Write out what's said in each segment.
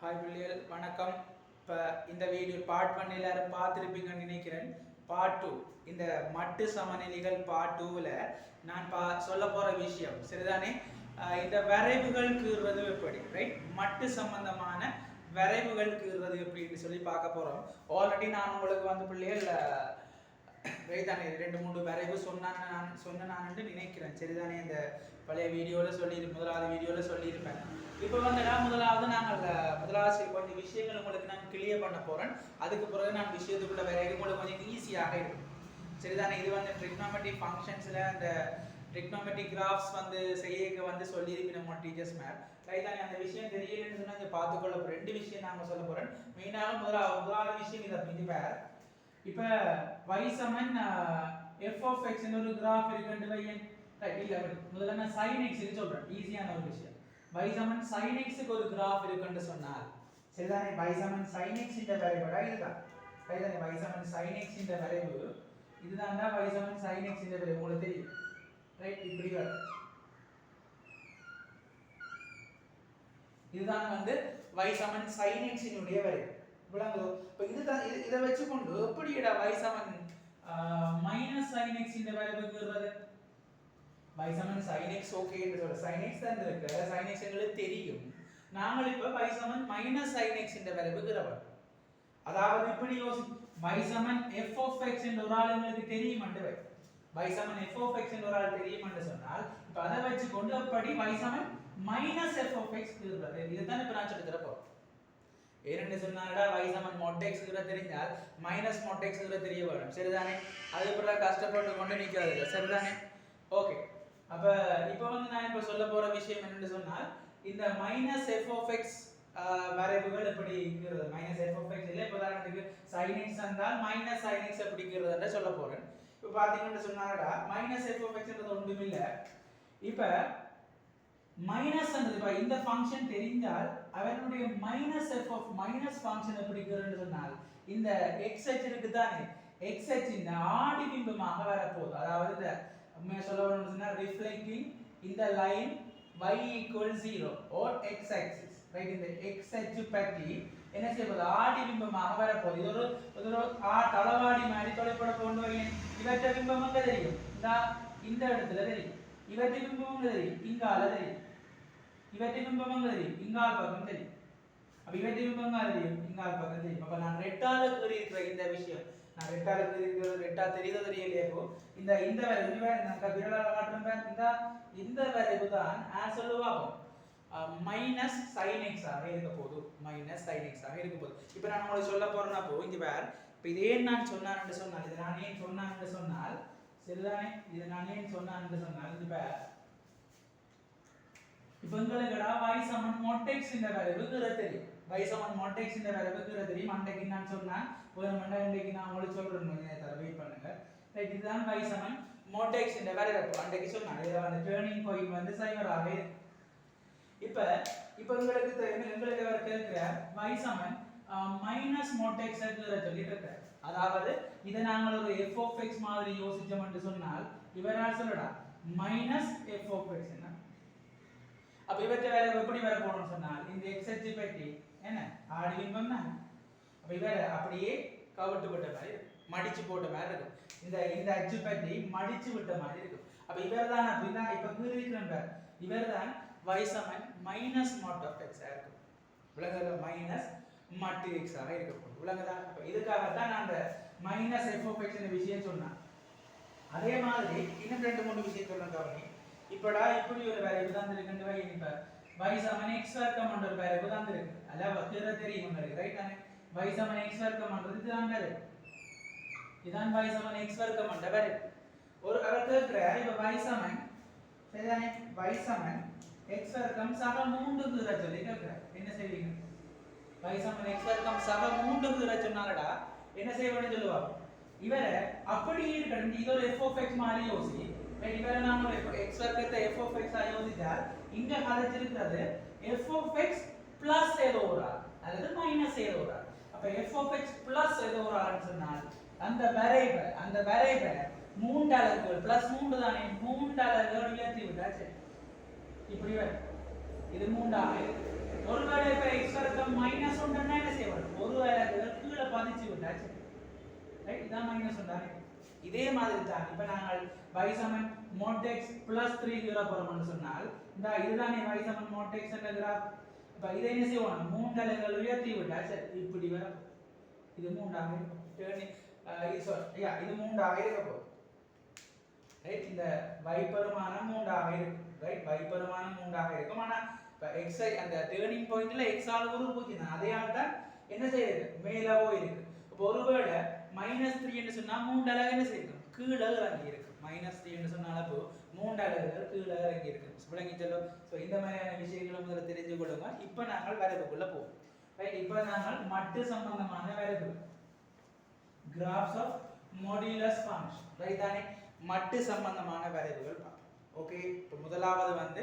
Hi பிள்ளைகள் வணக்கம். இப்போ இந்த வீடியோ பார்ட் ஒன் எல்லாரும் பார்த்துருப்பீங்கன்னு நினைக்கிறேன். பார்ட் டூ இந்த மட்டு சமநிலைகள் பார்ட் டூவில் நான் பா சொல்ல போகிற விஷயம் சரிதானே? இந்த வரைவுகள் கீறுவது எப்படி ரைட் மட்டு சம்பந்தமான வரைவுகள் கீறுவது எப்படின்னு சொல்லி பார்க்க போகிறோம் ஆல்ரெடி நான் உங்களுக்கு வந்து பிள்ளைகள் ரைதானே ரெண்டு மூணு வரைவு சொன்னான்னு நான் சொன்ன நான் நினைக்கிறேன். சரிதானே? இந்த பழைய வீடியோவில் சொல்லி முதலாவது வீடியோவில் சொல்லியிருப்பேன். இப்போ வந்து நான் முதலாவது நாங்கள் முதலாவது கொஞ்சம் விஷயங்கள் உங்களுக்கு நான் கிளியர் பண்ண போகிறேன் அதுக்கு பிறகு நான் விஷயத்துக்குள்ள வேற உங்களுக்கு கொஞ்சம் ஈஸியாக இருக்கும். சரிதானே? இது வந்து ட்ரிக்னாமெட்ரிக் ஃபங்க்ஷன்ஸில் அந்த ட்ரிக்னாமெட்ரிக் கிராஃப்ஸ் வந்து செய்ய வந்து சொல்லியிருக்கணும் நம்ம டீச்சர்ஸ் மேம் ரைதானே அந்த விஷயம் தெரியலன்னு சொன்னால் பார்த்துக்கொள்ள ரெண்டு விஷயம் நாங்கள் சொல்ல போகிறேன் மெயினாக முதலாவது முதலாவது விஷயம் இதை இது வேறு இப்ப y சமன் f of x ன்னு ஒரு கிராஃப் இருக்குன்னு வையன் ரைட் இல்ல முதல்ல நான் sin x ன்னு சொல்றேன். ஈஸியான ஒரு விஷயம். y சமன் sin x க்கு ஒரு கிராஃப் இருக்குன்னு சொன்னால் சரிதானே? y சமன் sin x இந்த வரைபடா இதுதான். சரிதானே? y சமன் sin x இந்த வரைவு இதுதான்டா y சமன் sin x இந்த வரைவு உங்களுக்கு தெரியும். ரைட் இப்படி வரும். இதுதான் வந்து y சமன் sin x னுடைய வரைவு விளங்குதோ இப்போ இதுதான் இது இதை வச்சுக்கொண்டு எப்படிடா y சமன் மைனஸ் sin x இந்த வரைவுங்கிறது y சமன் sin x ஓகே என்று சொல்ற. sin x தான் இருக்கு. sin x எங்களுக்கு தெரியும். நாங்கள் இப்ப y சமன் மைனஸ் sin x இந்த வேல்யூக்கு வரைவுங்கிறவர் அதாவது இப்படி யோசி y சமன் f of x என்ற ஒரு ஆள் எங்களுக்கு தெரியும் அண்டு வை. y சமன் f of x என்ற ஒரு ஆள் தெரியும் என்று சொன்னால் இப்ப அதை வச்சுக்கொண்டு அப்படி y சமன் மைனஸ் f of x இருக்கிறது? இதுதான் இப்ப நான் சொல்லி தரப்போம் இரண்டு சொன்னாடா y சமன் mod x தெரிஞ்சால் மைனஸ் mod x தெரிய வரும். சரிதானே? அது பிறகு கஷ்டப்பட்டு கொண்டு நிற்கிறது சரிதானே? ஓகே அப்ப இப்போ வந்து நான் இப்போ சொல்ல போற விஷயம் என்னன்னு சொன்னால் இந்த மைனஸ் எஃப் ஆஃப் எக்ஸ் வரைவுகள் எப்படி இருக்கிறது? மைனஸ் எஃப் ஆஃப் எக்ஸ் இல்லை இப்போ உதாரணத்துக்கு sin இருந்தால் மைனஸ் sin x எப்படி இருக்கிறதுன்ற சொல்ல போறேன். இப்போ பார்த்தீங்கன்னு சொன்னாடா மைனஸ் எஃப் ஆஃப் எக்ஸ்ன்றது ஒன்றும் இல்லை இப்போ மைனஸ் இப்போ இந்த ஃபங்க்ஷன் தெரிந்தால் அவனுடைய minus F of minus function எப்படி சொன்னால் இந்த எக்ஸ் ஹெச் இருக்கு தானே எக்ஸ் ஹெச் இந்த ஆடி பிம்பமாக வரப்போகுது. அதாவது இந்த உண்மையை சொல்ல வேணும்னா ரிஃப்ளெக்டிங் இந்த line y equal 0 or x axis. Right இந்த x ஹெச் பற்றி என்ன செய்ய போகுது ஆடி பிம்பமாக வரப்போகுது. இது ஒரு இது ஒரு ஆ தளவாடி மாதிரி தொலைப்பட கொண்டு வரீங்க இவற்றை பிம்பமாக தெரியும்? இந்த இந்த இடத்துல தெரியும். இவற்றை பிம்பம் தெரியும்? இங்கால தெரியும். இவற்றை பிம்பம் தெரியும் இங்கால் பக்கம் தெரியும் அப்ப இவற்றை பிம்பம் தெரியும் இங்கால் பக்கம் தெரியும் அப்ப நான் ரெட்டால கீறி இருக்கிற இந்த விஷயம் நான் ரெட்டால கீறி இருக்கிறது ரெட்டா தெரியுதோ தெரியலையே இப்போ. இந்த இந்த வரைவு நான் விரலால காட்டுறேன் இந்த இந்த வரைவு தான் ஆ சொல்லுவா மைனஸ் சைன் எக்ஸ் ஆக இருக்க போதும் மைனஸ் சைன் எக்ஸ் ஆக இருக்க போதும் இப்போ நான் உங்களுக்கு சொல்ல போறேன்னா போ இந்த வேற இப்போ இதே நான் சொன்னான்னு சொன்னால் இது நான் ஏன் சொன்னான்னு சொன்னால் சரிதானே? இது நான் ஏன் சொன்னான்னு சொன்னால் இது வேற இவங்களுக்கடா எங்களுக்குடா y சமன் mod இந்த வரைவு தெரியும் y சமன் மோட்டெக்ஸ் இந்த வரைவு தெரியும் அன்றைக்கு நான் சொன்னேன். ஒரு மண்டை இன்றைக்கு நான் உங்களுக்கு சொல்றேன் கொஞ்ச வெயிட் பண்ணுங்க. ரைட் இதுதான் y சமன் மோட்டெக்ஸ் இந்த வரைவு அன்றைக்கு சொன்னேன் இதில் அந்த டேர்னிங் பாயிண்ட் வந்து சைவராகவே இருக்கு இப்போ இப்போ உங்களுக்கு தெரியும் எங்களுக்கு அவர் கேட்கிற y சமன் மைனஸ் மோட்டெக்ஸ் சொல்லிட்டு இருக்கார். அதாவது இதை நாங்கள் ஒரு எஃப் of எக்ஸ் மாதிரி யோசிச்சோம் என்று சொன்னால் இவரால் சொல்லடா மைனஸ் எஃப் of எக்ஸ் என்ன? அப்ப இவற்றை வேலை எப்படி வர போகணும்னு சொன்னால் இந்த எக்ஸச் பற்றி என்ன? ஆடி பிம்பம் தான். அப்ப இவர அப்படியே கவிட்டு விட்ட மாதிரி மடிச்சு போட்ட மாதிரி இருக்கும். இந்த இந்த அச்சு பற்றி மடிச்சு விட்ட மாதிரி இருக்கும். அப்ப இவர் தான் அப்படின்னா இப்ப கீறிக்கிறேன் இவர் தான் வைசமன் மைனஸ் மாட் ஆஃப் எக்ஸ் இருக்கும். உலகத்தில் மைனஸ் மட்டு எக்ஸ் ஆக இருக்கக்கூடும் இப்போ இதுக்காக இதுக்காகத்தான் நான் அந்த மைனஸ் எஃப் ஆஃப் எக்ஸ் விஷயம் சொன்னேன். அதே மாதிரி இன்னும் ரெண்டு மூணு விஷயம் சொல்றேன் கவனி. இப்படா இப்படி ஒரு வேலைக்கு தான் இருக்குன்னு வை இப்ப y சமன் x வர்க்கம் என்ற ஒரு வேலைக்கு தான் இருக்கு அல்ல வக்கிர தெரியும் உங்களுக்கு ரைட் தானே? Y சமன் x வர்க்கம் என்றது இதுதான் வேலை. இதான் y சமன் x வர்க்கம் என்ற வேலை. ஒரு அவர் கேட்கிறார் இப்ப y சமன் சரிதானே? Y சமன் x வர்க்கம் சக மூன்று கீற சொல்லி கேட்கிறார். என்ன செய்வீங்க? Y சமன் x வர்க்கம் சக மூன்று கீற சொன்னாலடா என்ன செய்யணும்னு சொல்லுவா? இவரை அப்படியே இருக்கணும் இது ஒரு f of x மாதிரி யோசி. Right, இவரை நான் ஒரு எக்ஸ் வர்க்கத்தை எஃப் ஆஃப் எக்ஸ் யோசித்தால் இங்க கதைச்சிருக்கிறது எஃப் ஆஃப் எக்ஸ் பிளஸ் ஏதோ ஒரு ஆர் அல்லது மைனஸ் ஏதோ ஒரு ஆர் அப்ப எஃப் ஆஃப் எக்ஸ் பிளஸ் ஏதோ ஒரு ஆர்னு சொன்னால் அந்த வரைபட அந்த வரைபட மூன்று அலகுகள் பிளஸ் மூன்று தானே மூன்று அலகுகள் உயர்த்தி விட்டா இப்படி வரும். இது மூன்றாக. ஒருவேளை இப்ப எக்ஸ் வர்க்கம் மைனஸ் ஒன்றுன்னா என்ன செய்வார் ஒரு அலகுகள் கீழே பதிச்சு விட்டா ரைட் இதான் மைனஸ் ஒன்றானே இதே மாதிரி தான். இப்போ நாங்கள் y சமன் mod x plus 3 கீழ போறோம்னு சொன்னால் இந்த இதுதானே y சமன் mod x என்ற கிராஃப் இப்போ இதை என்ன செய்வோம் மூன்று அலைகள் உயர்த்தி விட்டா சரி இப்படி வர இது மூன்றாக இருக்கும். டேர்னிங் இது மூன்றாக இருக்க போகுது. ரைட் இந்த y பெருமானம் மூன்றாக இருக்கும். ரைட் y பெருமானம் மூன்றாக இருக்கும். ஆனா இப்போ x ஐ அந்த டேர்னிங் பாயிண்ட்ல x ஆல் ஒரு பூஜ்ஜியம் தான் அதே தான் என்ன செய்யுது மேலவோ இருக்கு. இப்போ ஒருவேளை மைனஸ் த்ரீ என்று சொன்னா மூன்று அலகு என்ன செய்யும் கீழே இறங்கி இருக்கும் மைனஸ் த்ரீ என்று சொன்னால அப்போ மூன்று அலகுகள் கீழே இறங்கி இருக்கும் விளங்கி செல்லும். ஸோ இந்த மாதிரியான விஷயங்களை முதல்ல தெரிஞ்சு கொள்ளுங்க இப்போ நாங்கள் வரைவுக்குள்ள போவோம். ரைட் இப்போ நாங்கள் மட்டு சம்பந்தமான வரைவு graphs of modulus function right தானே? மட்டு சம்பந்தமான வரைவுகள் பார்ப்போம். ஓகே இப்போ முதலாவது வந்து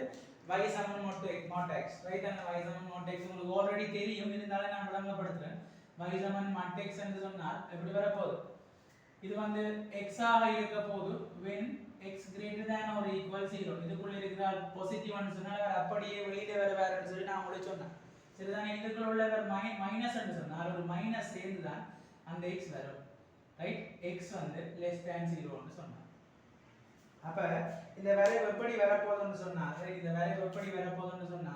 y சமன் மோட் மோட் x. ரைட் அந்த y சமன் மோட் x. உங்களுக்கு ஆல்ரெடி தெரியும். இருந்தாலும் நான் விளங்கப்படுத்துறேன். வகிசமன் சமன் மட் என்று சொன்னால் எப்படி வரப்போகுது? இது வந்து எக்ஸ் ஆக இருக்க போது வென் எக்ஸ் கிரேட்டர் தேன் ஒரு ஈக்குவல் ஜீரோ இதுக்குள்ள இருக்கிறார் பாசிட்டிவ் சொன்னால் அப்படியே வெளியில வர வேறன்னு சொல்லி நான் உங்களுக்கு சொன்னேன். சரிதானே? இதுக்குள்ள உள்ளவர் மைனஸ் என்று சொன்னால் ஒரு மைனஸ் சேர்ந்து தான் அந்த எக்ஸ் வரும். ரைட் எக்ஸ் வந்து லெஸ் தேன் ஜீரோன்னு சொன்னார். அப்ப இந்த வரைவு எப்படி வரப்போகுதுன்னு சொன்னா சரி இந்த வரைவு எப்படி வரப்போகுதுன்னு சொன்னா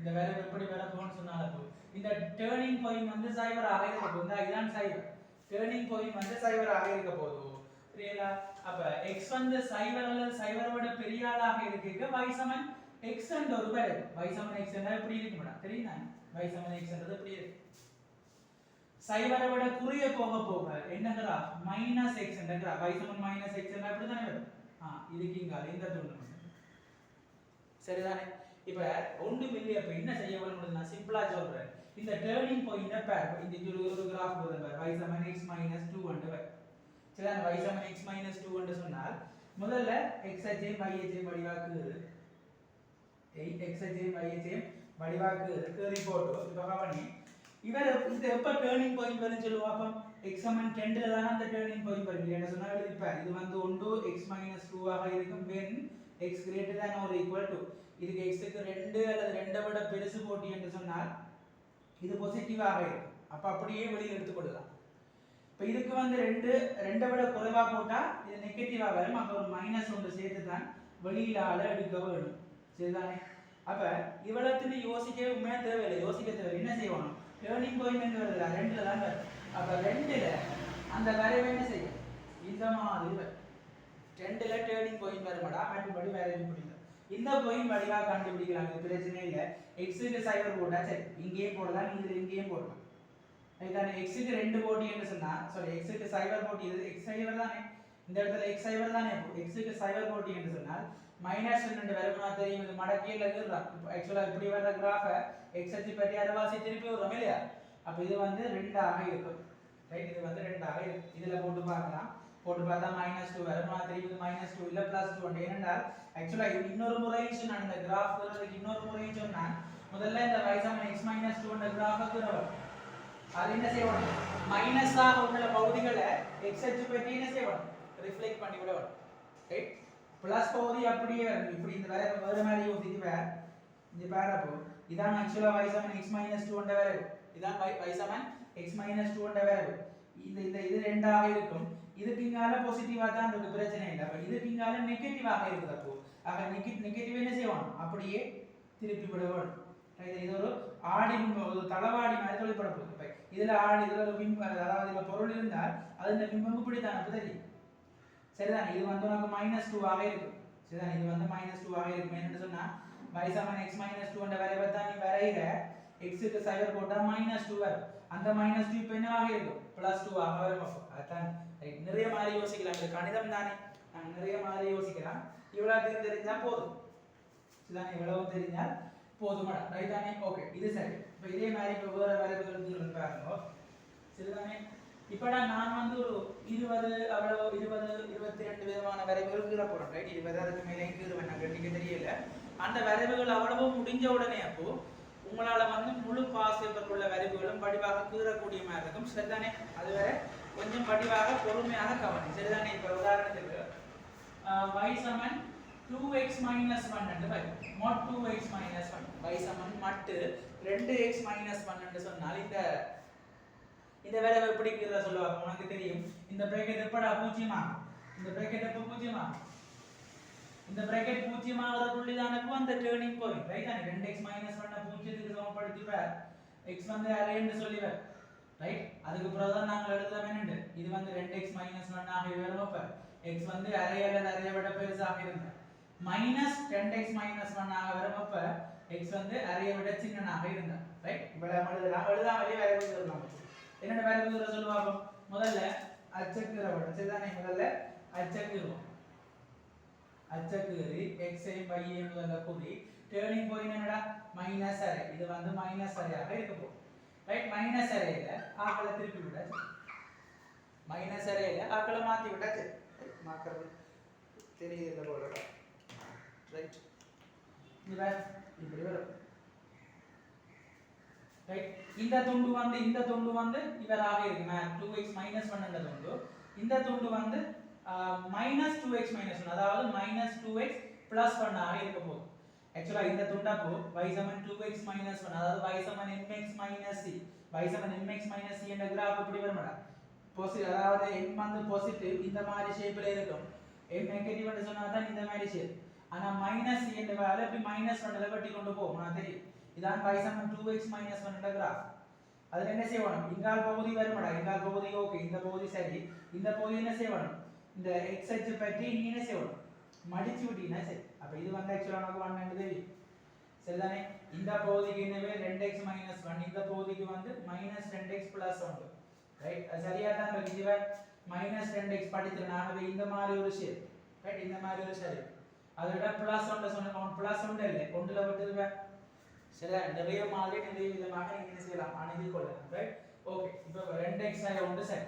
இந்த வேலை எப்படி வேலை போகணும்னு சொன்னாலும் இந்த டேர்னிங் பாயிண்ட் வந்து சைபர் ஆக இருக்க போகுது இந்த இதுதான் சைபர் டேர்னிங் பாயிண்ட் வந்து சைபர் ஆக இருக்க போகுது புரியல அப்ப எக்ஸ் வந்து சைபர் அல்லது சைபரை விட பெரிய ஆளாக இருக்க வைசமன் எக்ஸ் x என்ற ஒரு வரைவு வைசமன் எக்ஸ் x எப்படி இருக்கு மேடம்? தெரியுமா வைசமன் எக்ஸ் என்றது எப்படி இருக்கு? சைபரை விட குறிய போக போக என்ன கிராஃப் மைனஸ் எக்ஸ் என்ற கிராஃப் மைனஸ் எக்ஸ் என்ற அப்படி தானே வரும்? ஆ இதுக்கு இங்க இந்த துண்டு சரிதானே? இப்போ ஒன்று மில்லி அப்ப என்ன செய்ய வேணும் நான் சிம்பிளாக சொல்கிறேன் இந்த டேர்னிங் பாயிண்ட பேர் இந்த ஒரு ஒரு கிராஃப் போதும் பார். y சமன் x மைனஸ் 2 வந்து சரி அந்த y சமன் x மைனஸ் டூ ஒன்று சொன்னால் முதல்ல x அச்சையும் y அச்சையும் வடிவாக்குது 8 x அச்சையும் y அச்சையும் வடிவாக்குது கேரி போட்டு இப்போ கவனி. இவர் இந்த எப்போ டேர்னிங் பாயிண்ட் வரும்னு சொல்லுவோம் அப்போ எக்ஸ் சமன் டென்ல தான் அந்த டேர்னிங் பாயிண்ட் வரும். என்ன சொன்னால் எழுதிப்பார் இது வந்து ஒன்று எக்ஸ் மைனஸ் டூ ஆக இருக்கும். வென் எக்ஸ் கிரேட்டர் தேன் ஒரு ஈக்குவல் டு இதுக்கு எக்ஸுக்கு ரெண்டு அல்லது ரெண்டை விட பெருசு போட்டி என்று சொன்னால் இது பாசிட்டிவாக இருக்கும். அப்ப அப்படியே வெளியில் எடுத்துக்கொள்ளலாம் இப்போ இதுக்கு வந்து ரெண்டு ரெண்டை விட குறைவா போட்டா இது நெகட்டிவா வரும். அப்போ ஒரு மைனஸ் ஒன்று சேர்த்து தான் வெளியில ஆள எடுக்க வேணும் சரிதானே? அப்ப இவ்வளவுக்கு யோசிக்கவே உண்மையா தேவையில்லை. யோசிக்க தேவை என்ன செய்வாங்க? லேர்னிங் பாயிண்ட் வருதுல ரெண்டுல தான் வரும் அப்ப ரெண்டுல அந்த வரைவை என்ன செய்யும்? இந்த மாதிரி வரும். ரெண்டுல டேர்னிங் பாயிண்ட் வருமாடா? மற்றபடி வரைவு முடியும். இந்த பாயிண்ட் வடிவா கண்டுபிடிக்கிறாங்க. பிரச்சனை இல்லை. எக்ஸுக்கு சைபர் போட்டா சரி இங்கேயும் போடலாம் இதுல இங்கேயும் போடலாம். இதுதானே எக்ஸுக்கு ரெண்டு போட்டி என்று சொன்னா சாரி எக்ஸுக்கு சைபர் போட்டி இது எக்ஸ் சைபர் தானே? இந்த இடத்துல எக்ஸ் சைபர் தானே? எக்ஸுக்கு சைபர் போட்டி என்று சொன்னால் மைனஸ் ரெண்டு வரப்புனா தெரியும். இது மடக்கியில் இருக்கிறான் இப்படி வர்ற கிராஃபை எக்ஸ் அச்சு பற்றி அரைவாசி திருப்பி வரும் இல்லையா? அப்போ இது வந்து ரெண்டாக இருக்கும். ரைட் இது வந்து ரெண்டாக இருக்கும். இதில் போட்டு பார்க்கலாம். போட்டு பார்த்தா மைனஸ் டூ வரப்புனா தெரியும் மைனஸ் டூ இல்ல பிளஸ் டூ அண்ட் ஏனென்றால் ஆக்சுவலா இன்னொரு முறையும் நான் இந்த கிராஃப் இன்னொரு முறையும் சொன்னான் முதல்ல இந்த வைசம் எக்ஸ் மைனஸ் டூ கிராஃபுக்கு வரும். அது என்ன செய்யணும்? மைனஸாக உள்ள பகுதிகளை எக்ஸ் அச்சு பற்றி என்ன செய்யணும்? ரிஃப்ளெக்ட் பண்ணி விட வேணும் ரைட் பிளஸ் பகுதி அப்படியே இப்படி இந்த வேற வேற மாதிரி யோசிச்சு வேற இந்த பேர் அப்போ இதான் ஆக்சுவலா y எக்ஸ் மைனஸ் டூ என்ற வேறு இதான் y எக்ஸ் மைனஸ் டூ என்ற வேறு இந்த இந்த இது ரெண்டாக இருக்கும். இது பின்னால பாசிட்டிவா தான் இருக்கு பிரச்சனை இல்லை. அப்ப இது பின்னால நெகட்டிவாக இருக்குது அப்போ. ஆக நெகட்டிவ் என்ன செய்வான் அப்படியே திருப்பி விட இது ஒரு ஆடி ஒரு தளவாடி மாதிரி தொழிற்பட போகுது. இப்ப இதுல ஆடி இதுல ஒரு பிம்பம் அதாவது இதுல பொருள் இருந்தால் அது இந்த பிம்பம் இப்படித்தான் அப்ப தெரியும். சரிதான்? இது வந்து உனக்கு மைனஸ் டூ இருக்கும். சரிதான்? இது வந்து மைனஸ் டூ இருக்கும். என்னன்னு சொன்னா y சமன் x மைனஸ் டூ என்ற வரைவை தான் நீ வரைகிற எக்ஸுக்கு சைவர் போட்டா மைனஸ் டூ வரும். அந்த மைனஸ் டூ இப்போ என்னவாக இருக்கும்? பிளஸ் டூ ஆக வரும் அப்போ அதான் நிறைய மாதிரி யோசிக்கலாம். இது கணிதம் தானே. நாங்கள் நிறைய மாதிரி யோசிக்கலாம். இவ்வளவு தெரிஞ்சால் போதும். இதுதான்? இவ்வளவு தெரிஞ்சால் போதுமாடா. ரைட் தானே? ஓகே இது சரி. இப்போ இதே மாதிரி இப்போ வேறு வரைவுகள் பாருங்க. சரிதானே? இப்படா நான் வந்து ஒரு இருபது அவ்வளோ இருபது இருபத்தி ரெண்டு விதமான வரைவுகள் கீழே போகிறோம் ரைட் இருபது அதுக்கு மேலே கீழே நான் கண்டிக்க தெரியல. அந்த வரைவுகள் அவ்வளவு முடிஞ்ச உடனே அப்போது உங்களால வந்து முழு பாஸ் உள்ள வரைவுகளும் படிவாக கீறக்கூடிய மாதிரி இருக்கும். சரிதானே? அதுவரை கொஞ்சம் படிவாக பொறுமையாக கவனி சரிதானே? இப்போ உதாரணத்துக்கு y சமன் 2x minus 1 என்று வரும். டூ 2x மைனஸ் 1 y சமன் மட்டு 2x minus 1 என்று சொன்னால் இந்த இந்த வேலை எப்படி இருக்கிறதா சொல்லுவாங்க? உனக்கு தெரியும். இந்த பிரேக்கெட் எப்படா பூஜ்ஜியமா இந்த பிரேக்கெட் எப்ப பூஜ்ஜியமா இந்த பிரேக்கெட் பூஜ்ஜியமாகிற புள்ளி தானப்போ அந்த டேர்னிங் பாயிண்ட் ரைட் தானே? 2x minus 1 பூஜ்ஜியத்துக்கு சமப்படுத்திப்பார் x வந்து அரேன்னு சொல்லிவர். ரைட் அதுக்கு பிறகு தான் நாங்கள் எழுதலாம் இது வந்து 2x minus 1 ஆக வரும் அப்ப x வந்து அரே அல்லது அரே விட பெருசாக இருந்தா மைனஸ் 10x minus 1 ஆக வரும் அப்ப x வந்து அரையை விட சின்னனாக இருந்தா ரைட் இவ்வளவு எழுதலாம். எழுதாமலே வேற எழுதலாம் என்னென்ன வேற எழுதுற சொல்லுவாங்க முதல்ல அச்சக்கீரை வட்டம் சரிதானே முதல்ல? அச்சக்கீருவோம் அச்சக்குறி x ஐ y ஐ முதல்ல கூறி டேர்னிங் பாயிண்ட் என்னடா? மைனஸ் அரே இது வந்து மைனஸ் அரேயாக இருக்க போகுது. ரைட் மைனஸ் அரேல ஆக்களை திருப்பி விட்டாச்சு மைனஸ் அரேல ஆக்களை மாத்தி விட்டாச்சு மாக்கிறது தெரியுது போல. ரைட் இது இப்படி வரும். ரைட் இந்த துண்டு வந்து இந்த துண்டு வந்து இவராக இருக்கு ma'am two x minus one இந்த துண்டு. இந்த துண்டு வந்து minus two x minus one அதாவது மைனஸ் டூ எக்ஸ் பிளஸ் ஒன்னாக இருக்க போகுது. ஆக்சுவலா இந்த துண்டப்போ y சமன் டூ எக்ஸ் மைனஸ் ஒன் அதாவது y சமன் m x minus c y சமன் எம் எக்ஸ் மைனஸ் சி என்ற கிராஃப் எப்படி வரும்டா பாசிட்டிவ் அதாவது எம் வந்து பாசிட்டிவ் இந்த மாதிரி ஷேப்ல இருக்கும். எம் நெகட்டிவ் ன்னு சொன்னா தான் இந்த மாதிரி ஷேப் ஆனா மைனஸ் சி என்ற வேலை இப்படி மைனஸ் 1 ல வெட்டி கொண்டு போகும்? நான் தெரியும். இதான் y சமன் டூ எக்ஸ் மைனஸ் ஒன் என்ற கிராஃப் அதுல என்ன செய்யணும்? இங்கால் பகுதி வரும்டா இங்கால் பகுதி ஓகே இந்த பகுதி சரி. இந்த பகுதி என்ன செய்யணும்? இந்த x அச்சு பற்றி நீ என்ன செய்யணும்? மடிச்சு விட்டீங்கன்னா சரி. அப்ப இது வந்து ஆக்சுவலா நமக்கு ஒன் என்று தெரியும். சரிதானே? இந்த பகுதிக்கு என்னவே ரெண்டு எக்ஸ் மைனஸ் ஒன் இந்த பகுதிக்கு வந்து மைனஸ் ரெண்டு எக்ஸ் பிளஸ் ஒன்று. ரைட் அது சரியா தான் இருக்கு. இதுவே மைனஸ் ரெண்டு எக்ஸ் படித்திருந்தேன் ஆகவே இந்த மாதிரி ஒரு ஷேப் ரைட் இந்த மாதிரி ஒரு ஷேப் அதோட பிளஸ் ஒன்று சொன்ன பிளஸ் ஒன்று இல்லை. கொண்டுல விட்டுருவே சரியா நிறைய மாதிரி நிறைய விதமாக நீங்க என்ன செய்யலாம்? அணுகி கொள்ளலாம். ரைட் ஓகே இப்போ ரெண்டு எக்ஸ் ஆக ஒன்று சரி.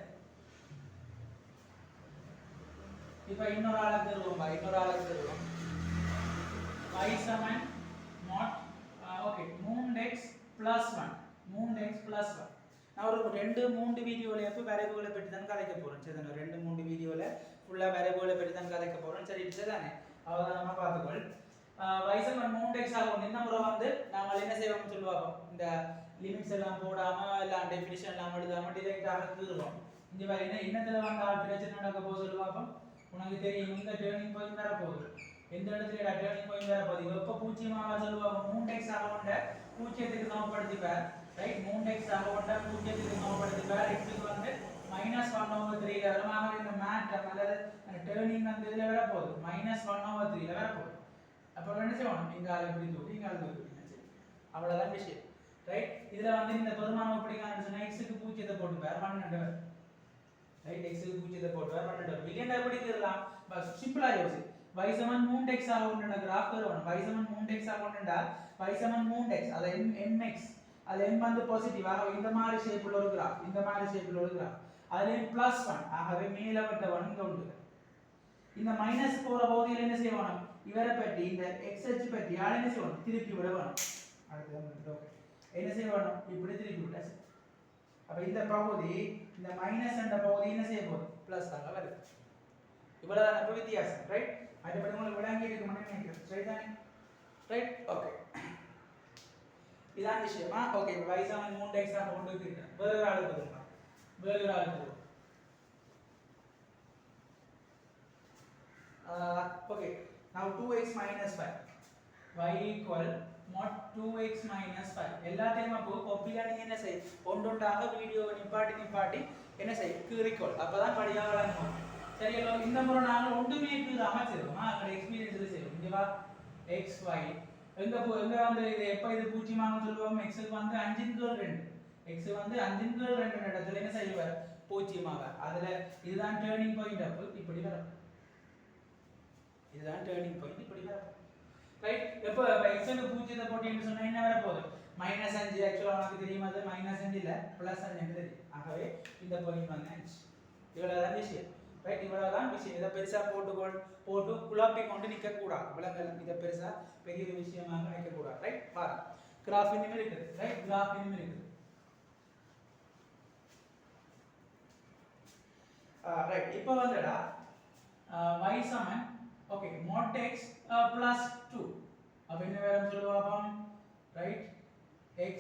இப்போ இன்னொரு ஆளுக்கு தருவோம் இன்னொரு ஆளுக்கு தருவோம். Y समान mod ஓகே மூணு எக்ஸ் பிளஸ் ஒன் மூணு எக்ஸ் பிளஸ் ஒன் நான் ஒரு ரெண்டு மூணு வீடியோவில் எப்போ வரைவுகளை பற்றி தான் கதைக்க போகிறேன் சரி தானே ரெண்டு மூணு வீடியோவில் ஃபுல்லாக வரைவுகளை பற்றி தான் கதைக்க போகிறோம் சரி சரி தானே. அவதானமாக பார்த்துக்கொள். y சமன் மூணு எக்ஸ் ஆகும் என்ன முறை வந்து நாங்கள் என்ன செய்வோம்னு சொல்லுவாங்க இந்த லிமிட்ஸ் எல்லாம் போடாமல் எல்லாம் டெஃபினிஷன் எல்லாம் எழுதாமல் டிரெக்டாக தீருவோம். இந்த மாதிரி என்ன இன்னத்தில் வந்து பிரச்சனை நடக்க போக சொல்லுவாங்க உனக்கு தெரியும் இந்த டேர்னிங் பாயிண்ட் வர போகுது எந்த இடத்துல டேர்னிங் பாயிண்ட் வேற பாதி வெப்ப பூஜ்ஜியமாக சொல்லுவாங்க. மூன்று எக்ஸ் ஆக கொண்ட பூஜ்ஜியத்துக்கு சமப்படுத்திப்பார். ரைட் மூன்று எக்ஸ் ஆக கொண்ட பூஜ்ஜியத்துக்கு சமப்படுத்திப்பார். எக்ஸுக்கு வந்து மைனஸ் ஒன் ஓவர் த்ரீ வரும். ஆகவே இந்த மேட்டம் அல்லது டேர்னிங் அந்த இதில் வர போகுது. மைனஸ் ஒன் ஓவர் த்ரீல வர போகுது. அப்போ என்ன செய்வோம் இங்கே அதை இப்படி தூக்கி இங்கே அதை தூக்கி அவ்வளோதான் விஷயம். ரைட் இதில் வந்து இந்த பெருமானம் எப்படி காணுச்சுன்னா எக்ஸுக்கு பூஜ்ஜியத்தை போட்டுப்பார். பன்னெண்டு பேர் ரைட் எக்ஸுக்கு க்கு பூஜ்ஜியத்தை போட்டு வர பண்ணிட்டு மில்லியன் எப்படி தீரலாம்? பஸ் சிம்பிளா y சமன் 3x ஆகும்ன்ற கிராஃப் வரும் y சமன் 3x ஆகும்ன்றா y சமன் 3x அது m mx. அது m வந்து பாசிட்டிவ் ஆக இந்த மாதிரி ஷேப்ல ஒரு கிராஃப் இந்த மாதிரி ஷேப்ல ஒரு கிராஃப் அதுல பிளஸ் 1 ஆகவே மேல வட்ட 1 இங்க உண்டு இந்த மைனஸ் போற பகுதியில் என்ன செய்யணும் இவரை பற்றி இந்த x அச்சு பற்றி யார் என்ன செய்யணும் திருப்பி விட வேணும் அடுத்து ஓகே என்ன செய்யணும் இப்படி திருப்பி விட்டா அப்ப இந்த பகுதி இந்த மைனஸ் என்ற பகுதி என்ன செய்ய போகுது பிளஸ் ஆக வருது இவ்வளவுதான் அப்ப வித்தியாசம் ரைட் மற்றபடி உங்களுக்கு விளங்கி இருக்கு மனம் நினைக்கிறேன் ரைட் தானே ரைட் ஓகே இதான் விஷயமா? ஓகே இப்போ வயசான மூணு எக்ஸாம் கொண்டு இருக்கேன் வேறு ஒரு ஆளுக்கு வருமா வேற ஒரு ஆளுக்கு வரும் okay now 2x minus 5 y equal mod 2x minus 5 எல்லாத்தையும் அப்போ காப்பியா நீங்க என்ன செய் ஒன்றொன்றாக வீடியோவை நிப்பாட்டி நிப்பாட்டி என்ன செய் கீறிக்கோள் அப்பதான் படியாக வழங்குவோம் சரி எல்லாரும் இந்த முறை நாங்கள் ஒன்றுமே இருக்குது அமைச்சிருக்கோம்? அక్కడ எக்ஸ்பீரியன்ஸ் செய்வோம். இங்கேவா எக்ஸ் ஒய் எங்க எங்க வந்து இது எப்ப இது பூஜ்ஜியமாக சொல்லுவோம்? எக்ஸுக்கு வந்து அஞ்சின் கேள் ரெண்டு. எக்ஸ் வந்து அஞ்சின் கேள் ரெண்டு இடத்துல என்ன செய்வார் பூஜ்ஜியமாக. அதுல இதுதான் டேர்னிங் பாயிண்ட் அப்போ இப்படி வரும். இதுதான் டேர்னிங் பாயிண்ட் இப்படி வரும். ரைட் எப்போ எக்ஸுக்கு பூஜ்ஜியத்தை போட்டீங்கன்னு சொன்னால் என்ன வர போகுது மைனஸ் அஞ்சு ஆக்சுவலா உனக்கு தெரியும் அது? மைனஸ் அஞ்சு இல்ல? ப்ளஸ் அஞ்சு தெரியும். ஆகவே இந்த பாயிண்ட் வந்து அஞ்சு. இவ்வளோதான் விஷயம். ரைட் இவ்வளோதான் விஷயம். இதை பெருசாக போட்டு போட்டு குழப்பி கொண்டு நிற்கக்கூடாது விலங்கல் இதை பெருசாக பெரிய ஒரு விஷயமாக நினைக்கக்கூடாது ரைட் பாரு கிராஃப் இனிமே இருக்குது ரைட் கிராஃப் இனிமே இருக்குது. ரைட் இப்போ வந்துடா. y சமன். Okay mod x plus two அப்ப என்ன வேணும் சொல்லுவா பாப்போம் ரைட் x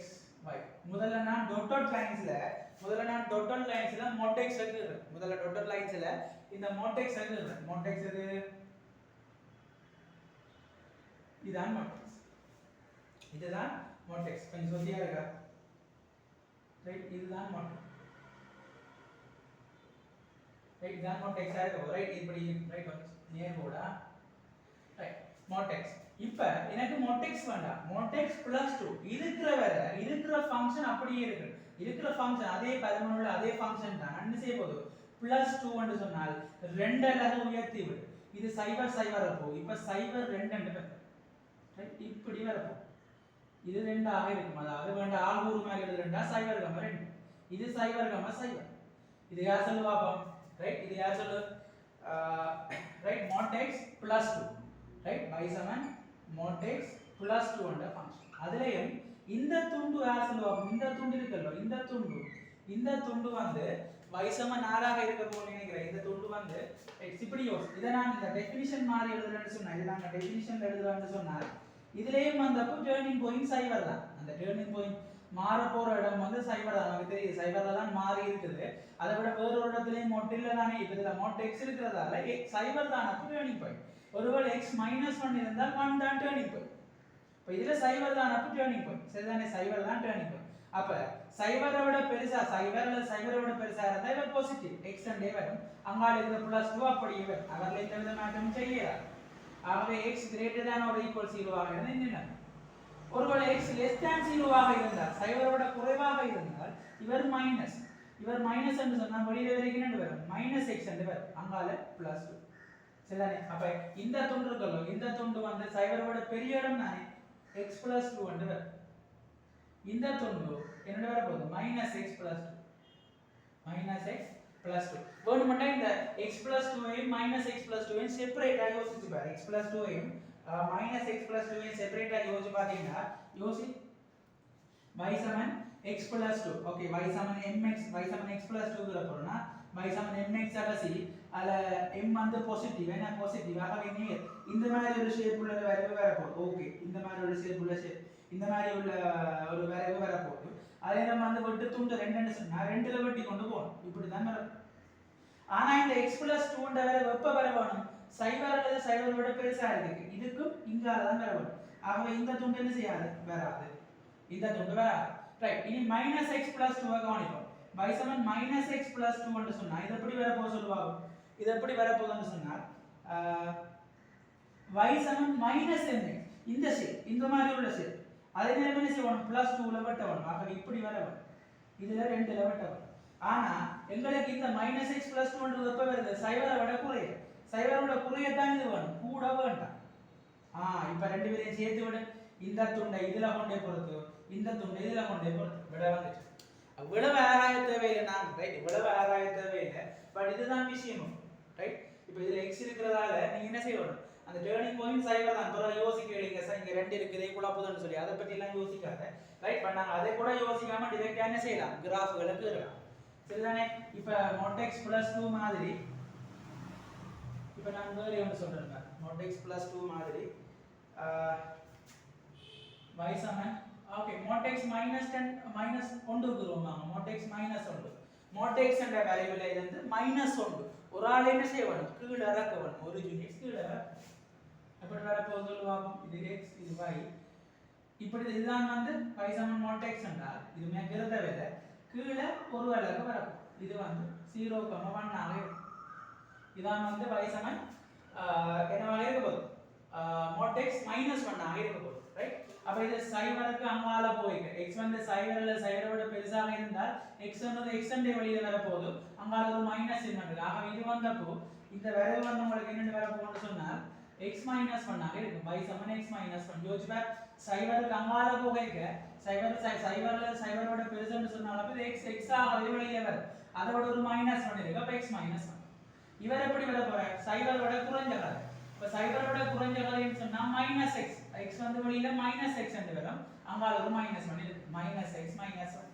y. முதல்ல நான் dotted லைன்ஸ்ல முதல்ல நான் டோட்டல் லைன்ஸ்ல மோட்டெக்ஸ் எழுதுறேன் முதல்ல டோட்டல் லைன்ஸ்ல இந்த மோட்டெக்ஸ் எழுதுறேன் மோட்டெக்ஸ் எது? இதுதான் மோட்டெக்ஸ் இதுதான் மோட்டெக்ஸ் கொஞ்சம் சொல்லியா இருக்கா ரைட் இதுதான் மோட்டெக்ஸ் ரைட் இதுதான் மோட்டெக்ஸா இருக்கு ரைட் இப்படி ரைட் நேர் போடா. ரைட் மோட்டெக்ஸ் இப்போ எனக்கு மோட்டெக்ஸ் வேண்டாம். மோட்டெக்ஸ் பிளஸ் டூ இருக்கிற வேற இருக்கிற ஃபங்க்ஷன் அப்படியே இருக்கு. இருக்கிற ஃபங்க்ஷன் அதே பதிமூணுல அதே ஃபங்க்ஷன் தான். என்ன செய்ய போகுது. பிளஸ் டூ என்று சொன்னால் ரெண்டு அலகு உயர்த்தி விடு. இது சைபர் சைபர் அப்போ. இப்ப சைபர் ரெண்டு என்று பேர். ரைட் இப்படி வரப்போ இது ரெண்டாக இருக்கும். அதாவது வேண்டாம் ஆகூறு மாதிரி எழுது ரெண்டா சைபர் கம்ம ரெண்டு. இது சைபர் கம்ம சைபர் இது யார் சொல்லு பாப்போம்? ரைட் இது யார் சொல்லு right mod X plus two right by seven mod X plus two என்ற ஃபங்க்ஷன் அதுலேயும் இந்த துண்டு யார் சொல்லுவாங்க இந்த துண்டு இருக்கல்லோ இந்த துண்டு. இந்த துண்டு வந்து y நாராக இருக்க போகணும்னு நினைக்கிறேன். இந்த துண்டு வந்து right, இப்படி இதை நான் இந்த டெஃபினிஷன் மாதிரி எழுதுறேன்னு சொன்னேன். இது நாங்கள் டெஃபினிஷன் எழுதுறேன்னு சொன்னால் இதுலயும் வந்தப்போ டேர்னிங் பாயிண்ட் சைவர் தான். அந்த டேர்னிங் பாயிண்ட் மாற போற இடம் வந்து சைபர் தான். நமக்கு தெரியுது சைபர்ல தான் மாறி இருக்குது. அதை விட வேற ஒரு இடத்துலயும் மொட்டை இல்லை தானே இப்போ இதுல மொட்டை எக்ஸ் இருக்கிறதால சைபர் தான். டேர்னிங் பாயிண்ட் ஒருவேளை எக்ஸ் மைனஸ் ஒன் இருந்தால் ஒன் தான் டேர்னிங் பாயிண்ட் இப்போ இதில் சைவர் தான் அப்போ டேர்னிங் பாயிண்ட் சரிதானே? சைபர் தான் டேர்னிங் பாயிண்ட் அப்ப சைபரை விட பெருசா சைவர் அல்லது சைபரை விட பெருசா இருந்தால் இவர் பாசிட்டிவ் எக்ஸ் அண்ட் வரும். அங்கால இருந்த பிளஸ் டூ அப்படியே இவர். அவரில் எந்த வித மாற்றமும் செய்யலாம் ஆகவே எக்ஸ் கிரேட்டர் தான் ஒரு ஈக்குவல் ஜீரோவாக இருந்தால் என்ன ஒருவேளை எக்ஸ் லெஸ் தேன் ஜீரோவாக இருந்தால் சைபரோட குறைவாக இருந்தால் இவர் மைனஸ் இவர் மைனஸ் என்று சொன்னால் வெளியில் வரைக்கும் என்ன வரும்? மைனஸ் எக்ஸ் என்று வரும். அங்கால பிளஸ் டூ சரிதானே? அப்ப இந்த தொண்டு இந்த துண்டு வந்து சைபரோட பெரிய இடம் தானே? எக்ஸ் பிளஸ் டூ என்று வரும் இந்த துண்டு என்னோட வர போகுது minus X plus two minus X plus two வேணுமெண்டா இந்த எக்ஸ் பிளஸ் டூவையும் மைனஸ் எக்ஸ் பிளஸ் டூவையும் செப்பரேட்டாக யோசிச்சு பாரு எக்ஸ் பிளஸ் டூவையும் மைனஸ் எக்ஸ் பிளஸ் டூவையும் செப்பரேட்டாக யோசிச்சு பார்த்தீங்கன்னா யோசி y சமன் x plus 2 ஓகே y சமன் mx y சமன் x plus 2 ல போறோம்னா பை சம் mx அலசி அதுல m வந்து பாசிட்டிவ் என்ன பாசிட்டிவ் ஆகவே நீங்க இந்த மாதிரி ஒரு ஷேப் உள்ள வரைவு வர போகுது ஓகே இந்த மாதிரி ஒரு ஷேப் உள்ள ஷேப் இந்த மாதிரி உள்ள ஒரு வரைவு வர போகுது அதே நம்ம வந்து வெட்டு துண்டு ரெண்டு சொன்னா ரெண்டுல வெட்டி கொண்டு போகணும் இப்படி தான் வரும் ஆனா இந்த x பிளஸ் 2 ன்ற வெப்ப வர வேணும் சைபர் அல்லது சைபர் விட பெருசா இருக்கு இதுக்கும் இங்கால தான் வர வேணும் ஆகவே இந்த துண்டு என்ன செய்யாது வராது இந்த துண்டு வராது ரைட் இனி மைனஸ் எக்ஸ் பிளஸ் டூ கவனிப்போம் by seven minus x plus two என்று சொன்னா இது எப்படி வரப்போ சொல்லுவாங்க இது எப்படி வரப்போகுதுன்னு சொன்னால் y செவன் மைனஸ் என்ன இந்த ஷேப் இந்த மாதிரி உள்ள ஷேப் அதே நேரம் என்ன செய்வோம் பிளஸ் டூல வெட்ட வேணும். ஆக இப்படி வர வேணும். இதுல ரெண்டுல வெட்ட வேணும். ஆனா எங்களுக்கு இந்த மைனஸ் எக்ஸ் பிளஸ் டூன்றது எப்ப வருது? சைவரை விட குறைய. சைவரோட குறைய தான் இது வேணும். கூட வேண்டாம். ஆ இப்ப ரெண்டு பேரையும் சேர்த்து விட. இந்த துண்டை இதுல கொண்டே பொறுத்து. இந்த துண்டை இதுல கொண்டே பொறுத்து. விட வந்துச்சு இவ்வளவு ஆராய தேவையில்லை நாங்கள் ரைட் இவ்வளவு ஆராய தேவையில்லை. பட் இதுதான் விஷயமும் ரைட் இப்போ இதில் எக்ஸ் இருக்கிறதால நீங்கள் என்ன செய்யணும்? அந்த டேர்னிங் பாயிண்ட் சைவர் தான். இப்போ யோசிக்க வேண்டிய சார் இங்கே ரெண்டு இருக்குது குழப்பதுன்னு சொல்லி. அதை பத்தி எல்லாம் யோசிக்காத. ரைட் பட் நாங்கள் அதை கூட யோசிக்காமல் டிரெக்டாக என்ன செய்யலாம்? கிராஃப்களை கீறலாம் சரிதானே? இப்போ மொட்டெக்ஸ் பிளஸ் டூ மாதிரி இப்போ நான் வேறு ஒன்று சொல்றேன். மொட்டெக்ஸ் பிளஸ் டூ மாதிரி வயசான சமன் okay mod x minus 10 minus 1 இருக்குறோம் நாங்க mod x minus 1 mod x என்ற வேல்யூல இருந்து மைனஸ் ஒன்று. ஒரு ஆள் என்ன செய்ய வேணும் கீழ இறக்க வேணும் ஒரு யூனிட் கீழே இறக்க. அப்படி வர போகுது சொல்லுவாங்க இது எக்ஸ் இது y. இப்படி இதுதான் வந்து y சமன் mod எக்ஸ் என்றால் இது மேற்கிறத வேலை கீழே ஒரு அலகு வரப்போம் இது வந்து 0,1 ஆக இதான் வந்து y சமன் ஆஹ், என்னவாக இருக்க போகுது? mod x minus 1 ஆக இருக்க போகுது. ரைட் அப்ப இது சைவருக்கு அங்கால போயிருக்கு x வந்து சைவர்ல சைவரோட பெருசாக இருந்தால் x வந்து x அண்டை வழியில வர போது அங்கால ஒரு மைனஸ் இருக்கு ஆக இது வந்தப்போ இந்த வரவு வந்து உங்களுக்கு என்னென்னு வர போகுதுன்னு சொன்னால் x மைனஸ் 1 ஆக இருக்கும் y சமன் x மைனஸ் 1 யோசிச்சு பார் சைவருக்கு அங்கால போகைக்க சைவர் சைவர்ல சைவரோட பெருசுன்னு சொன்னால அப்ப x x ஆக வெளியில வர அதோட ஒரு மைனஸ் 1 இருக்கு அப்ப x மைனஸ் 1 இவர் எப்படி வர போறார் சைபரோட குறைஞ்ச கதை இப்ப சைபரோட குறைஞ்ச கதைன்னு சொன்னா மைனஸ் எக்ஸ் எக்ஸ் வந்து வெளியில மைனஸ் எக்ஸ் என்று வரும். அங்கால ஒரு மைனஸ் ஒன் இருக்கு. மைனஸ் எக்ஸ் மைனஸ் ஒன்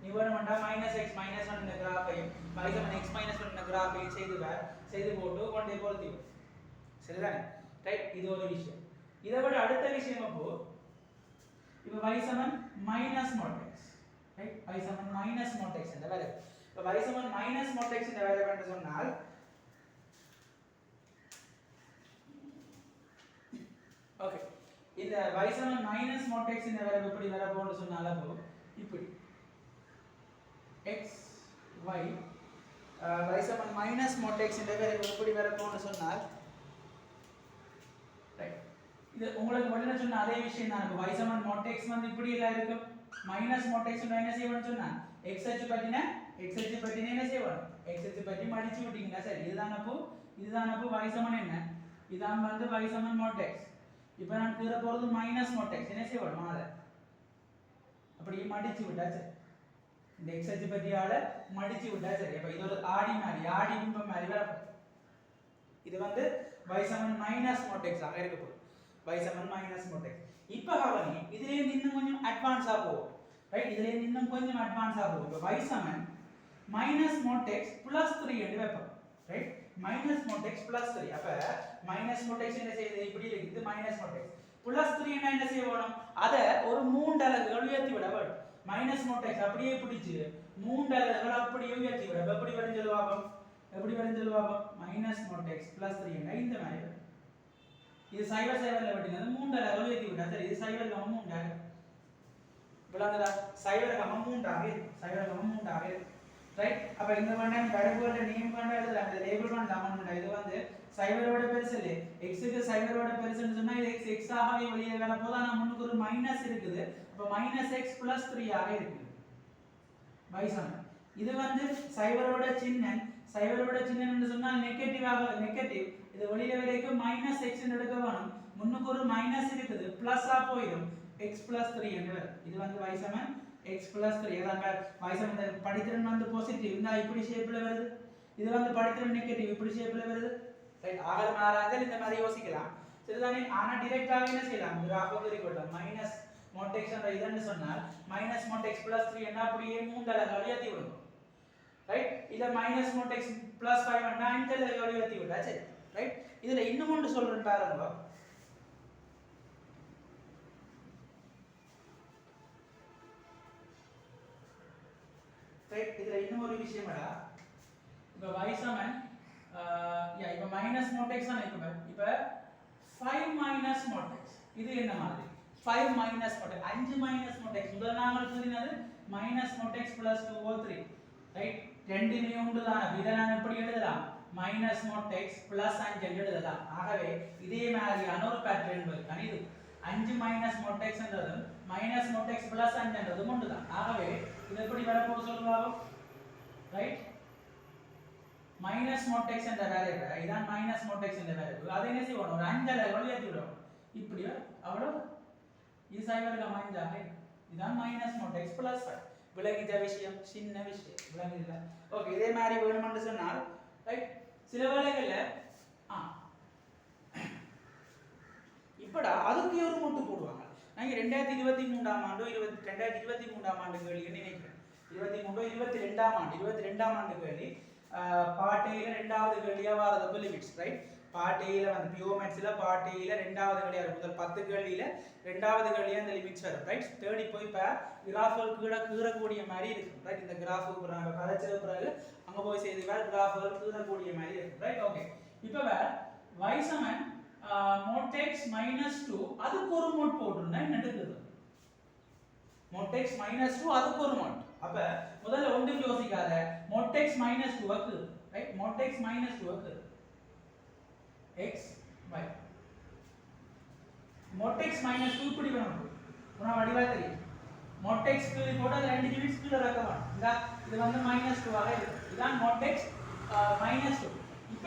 நீ வேணுமெண்டா மைனஸ் எக்ஸ் மைனஸ் ஒன் இந்த கிராஃபையும் பைசமன் எக்ஸ் மைனஸ் ஒன் இந்த கிராஃபையும் செய்து செய்து போட்டு கொண்டே பொருத்தி விடு. சரிதானே? ரைட் இது ஒரு விஷயம். இதை விட அடுத்த விஷயம் அப்போ இப்போ y சமன் minus mod x. Right y சமன் மைனஸ் மோட் x என்ற வேலை. இப்போ y சமன் மைனஸ் மோட் x என்ற வேலை என்று சொன்னால் ஓகே இந்த வைசமன் மைனஸ் மோட் x என்ற வேலை எப்படி வர போன்னு சொன்னால் இப்படி. X y வைசமன் மைனஸ் மோட் x என்ற எப்படி வரப்போன்னு சொன்னால் ரைட் இது உங்களுக்கு முதல்ல சொன்ன அதே விஷயம் தான் இருக்கும். வைசமன் சமன் x வந்து இப்படி எல்லாம் இருக்கும். மைனஸ் மோட் x என்ன செய்வோம்னு சொன்னா x அச்சு பத்தின x அச்சு பத்தின என்ன செய்வோம் x அச்சு பத்தி மடிச்சு விட்டீங்களா? சரி இதுதான் அப்போ இதுதான் அப்போ y சமன் என்ன? இதான் வந்து y சமன் x இப்போ நான் கீழ போறது மைனஸ் மோட் எக்ஸ் என்ன செய்யணும் அதை. அப்படியே மடிச்சு விட்டாச்சு. இந்த எக்ஸ் அச்சு பத்தியால மடிச்சு விட்டாச்சு. சரி இது ஒரு ஆடி மாதிரி ஆடி பிம்பம் மாதிரி வரப்போகுது இது வந்து y சமன் மைனஸ் மோட் எக்ஸ் ஆக இருக்க போகுது. y சமன் மைனஸ் மோட் எக்ஸ் இப்போ கவனி இதுல இருந்து இன்னும் கொஞ்சம் அட்வான்ஸா போகும். ரைட் இதுல இருந்து இன்னும் கொஞ்சம் அட்வான்ஸா போகும். இப்போ y சமன் minus mod x plus three என்று வைப்போம். Right minus mod x plus three அப்ப மைனஸ் மோட் x என்ன செய்யுது? இப்படி இருக்குது. Minus mod x plus three என்ன என்ன செய்ய வேணும்? அதை ஒரு மூன்று அலகுகள் உயர்த்தி விட வேண்டும். மைனஸ் மோட் x அப்படியே பிடிச்சு மூன்று அலகுகள் அப்படியே உயர்த்தி விட எப்படி வரும் ஆகும் எப்படி வரும் ஆகும் minus mod x plus three என்ன? இந்த மாதிரி இது சைவர் சைவர்ல வெட்டினது. மூன்று அலகுகள் உயர்த்தி விட்டா சரி இது சைவர் கமம் மூன்றாக. விளங்குதா? சைவர் கமம் மூன்றாக. இருக்கும் சைவர் கமம் மூன்றாக. இருக்கும் ரைட் அப்ப இந்த பண்ண கடவுளோட நேம் பண்ண எழுதலாம் இந்த லேபிள் பண்ணலாம் இது வந்து சைபரோட பெருசு இல்லை. எக்ஸுக்கு சைபரோட பெருசுன்னு சொன்னா இது எக்ஸ் எக்ஸ் ஆகவே வெளியே வேலை போது ஆனா முன்னுக்கு ஒரு மைனஸ் இருக்குது. அப்ப மைனஸ் எக்ஸ் ப்ளஸ் த்ரீ ஆக இருக்குது. பைசன் இது வந்து சைபரோட சின்னன் சைபரோட சின்னம்னு சொன்னால் நெகட்டிவ் ஆக நெகட்டிவ் இது வெளியில வரைக்கும் மைனஸ் எக்ஸ் எடுக்க வேணும். முன்னுக்கு ஒரு மைனஸ் இருக்குது. பிளஸ் ஆ போயிடும். எக்ஸ் ப்ளஸ் த்ரீ என்று இது வந்து வைசமன் எக்ஸ் பிளஸ் த்ரீ அதாங்க வைசமன் இந்த படித்திறன் வந்து பாசிட்டிவ் இந்த இப்படி ஷேப்ல வருது. இது வந்து படித்திறன் நெகட்டிவ் இப்படி ஷேப்ல வருது. ரைட் ஆகல மாறாதல் இந்த மாதிரி யோசிக்கலாம். சரிதானே? ஆனா டிரெக்டாக என்ன செய்யலாம்? கிராஃபுக்கு இருக்கட்டும் மைனஸ் மோட்டெக்ஸ் என்ற இதுன்னு சொன்னால் மைனஸ் மோட்டெக்ஸ் பிளஸ் த்ரீ என்ன? அப்படியே மூன்று அலகு உயர்த்தி விடும். ரைட் இதை மைனஸ் மோட்டெக்ஸ் பிளஸ் ஃபைவ் என்ன அஞ்சு அலகு உயர்த்தி விட்டா சரி ரைட் இதுல இன்னும் ஒன்று சொல்றேன் பாருங்க. ரைட் இதுல இன்னும் ஒரு விஷயம் விஷயம்டா. இப்போ y சமன் யா இப்போ மைனஸ் மோட்டெக்ஸ் தான் இப்போ இப்போ ஃபைவ் மைனஸ் மோட்டெக்ஸ் இது என்ன மாதிரி? ஃபைவ் மைனஸ் மோட்டெக்ஸ் அஞ்சு மைனஸ் மோட்டெக்ஸ் முதல் நாங்கள் சொல்லினது minus mod x plus two ஓ த்ரீ ரைட் ரெண்டுமே உண்டு தான். இதை நான் எப்படி எழுதலாம்? மைனஸ் மோட்டெக்ஸ் பிளஸ் அஞ்சு என்று எழுதலாம். ஆகவே இதே மாதிரியான ஒரு பேட்டர்ன் இருக்கு அஞ்சு மைனஸ் மோட்டெக்ஸ்ன்றது மைனஸ் மோட்டெக்ஸ் பிளஸ் அஞ்சுன்றதும் உண்டு தான். ஆகவே இது எப்படி வரப்போகுது சொல்லுவாங்க ரைட் மைனஸ் மோட் எக்ஸ் என்ற வேரியபிள் இதான் மைனஸ் மோட் எக்ஸ் என்ற வேரியபிள் அதை என்ன செய்வோம்? ஒரு அஞ்சலை ஏற்றி விடும் இப்படி அவ்வளோ இது சைவர் அஞ்சாக இதுதான் minus mod x plus five விளங்கிட்ட விஷயம் சின்ன விஷயம். விளங்குதுல ஓகே இதே மாதிரி வேணும்னு சொன்னால் ரைட் சில வேலைகளில் ஆ. இப்படா அதுக்கு ஒரு மூட்டு போடுவாங்க. நாங்கள் ரெண்டாயிரத்தி இருபத்தி மூன்றாம் ஆண்டு இருபத்தி ரெண்டாயிரத்தி இருபத்தி மூன்றாம் ஆண்டு கேள்வி நினைக்கிறேன்? இருபத்தி மூணு இருபத்தி ரெண்டாம் ஆண்டு இருபத்தி ரெண்டாம் ஆண்டு கேள்வி. பாட்டையில் ரெண்டாவது கேள்வியாக வாரது லிமிட்ஸ் ரைட் பாட்டையில் வந்து பியோமேட்ஸில் பாட்டையில் ரெண்டாவது கேள்வியாக இருக்கும். முதல் பத்து கேள்வியில ரெண்டாவது கேள்வியாக இந்த லிமிட்ஸ் வரும் ரைட் தேடி போய் இப்போ கிராஃபுகள் கீழே கீறக்கூடிய மாதிரி இருக்கும் ரைட் இந்த கிராஃபுக்கு நாங்கள் கதைச்சது பிறகு அங்கே போய் செய்து வேறு கிராஃபுகள் கீறக்கூடிய மாதிரி இருக்கும் ரைட் ஓகே இப்போ வேற வைசமன் மோட்டெக்ஸ் மைனஸ் டூ அதுக்கு ஒரு மோட் போட்டிருந்தா என்ன மோட் மோட்டெக்ஸ் மைனஸ் டூ அதுக்கு ஒரு மோட். அப்ப முதல்ல ஒன்றும் யோசிக்காத. மோட்டெக்ஸ் மைனஸ் டூ வக்கு right mod x minus two வக்கு x y. Mod x minus two இப்படி வேணும். உன வடிவா தெரியும். மோட்டெக்ஸ் கீழே போட்டு அது ரெண்டு யூனிட்ஸ் கீழே வைக்கலாம் இதா இது வந்து மைனஸ் டூவாக ஆக இருக்கு. இதான் மோட்டெக்ஸ் மைனஸ் டூ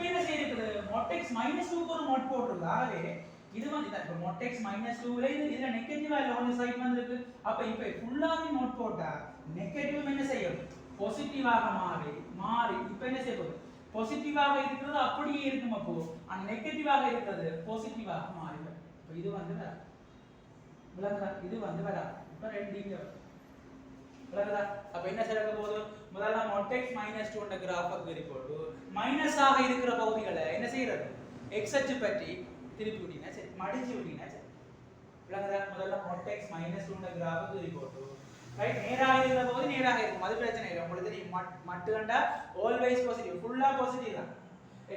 இப்போ என்ன மோட் எக்ஸ் மைனஸ் டூக்கு ஒரு மோட் போட்டிருக்கு. ஆகவே இது வந்து இப்போ மோட் எக்ஸ் மைனஸ் டூவில் இது இதில் நெகட்டிவா இல்லை ஒன்று சைட் வந்திருக்கு. அப்போ இப்போ ஃபுல்லாகவே மோட் போட்டா நெகட்டிவ் என்ன செய்யும்? பாசிட்டிவாக மாறி மாறி இப்போ என்ன செய்ய போகுது? பாசிட்டிவாக இருக்கிறது அப்படியே இருக்கும் அப்போ. அந்த நெகட்டிவாக இருக்கிறது பாசிட்டிவாக மாறிடும். இப்போ இது வந்து வராது விளங்குதா? இது வந்து வராது இப்போ ரெண்டு இங்க. விளங்குதா? அப்ப என்ன சேர்க்க போகுது? முதல்ல மொட்டெக்ஸ் மைனஸ் டூ கிராஃபுக்கு போட்டு மைனஸ் ஆக இருக்கிற பகுதிகளை என்ன செய்யறது? எக்ஸ் அச்சு பற்றி திருப்பி விட்டீங்கன்னா சரி மடிச்சு விட்டீங்கன்னா சரி. விளங்குதா? முதல்ல மொட்டெக்ஸ் மைனஸ் டூன்ற கிராஃபு கீறி போட்டு. ரைட் நேராக இருக்கிற போது நேராக இருக்கும். அது பிரச்சனை இல்லை. உங்களுக்கு தெரியும். மட் மட்டு கண்டா ஆல்வேஸ் பாசிட்டிவ் ஃபுல்லாக பாசிட்டிவ் தான்.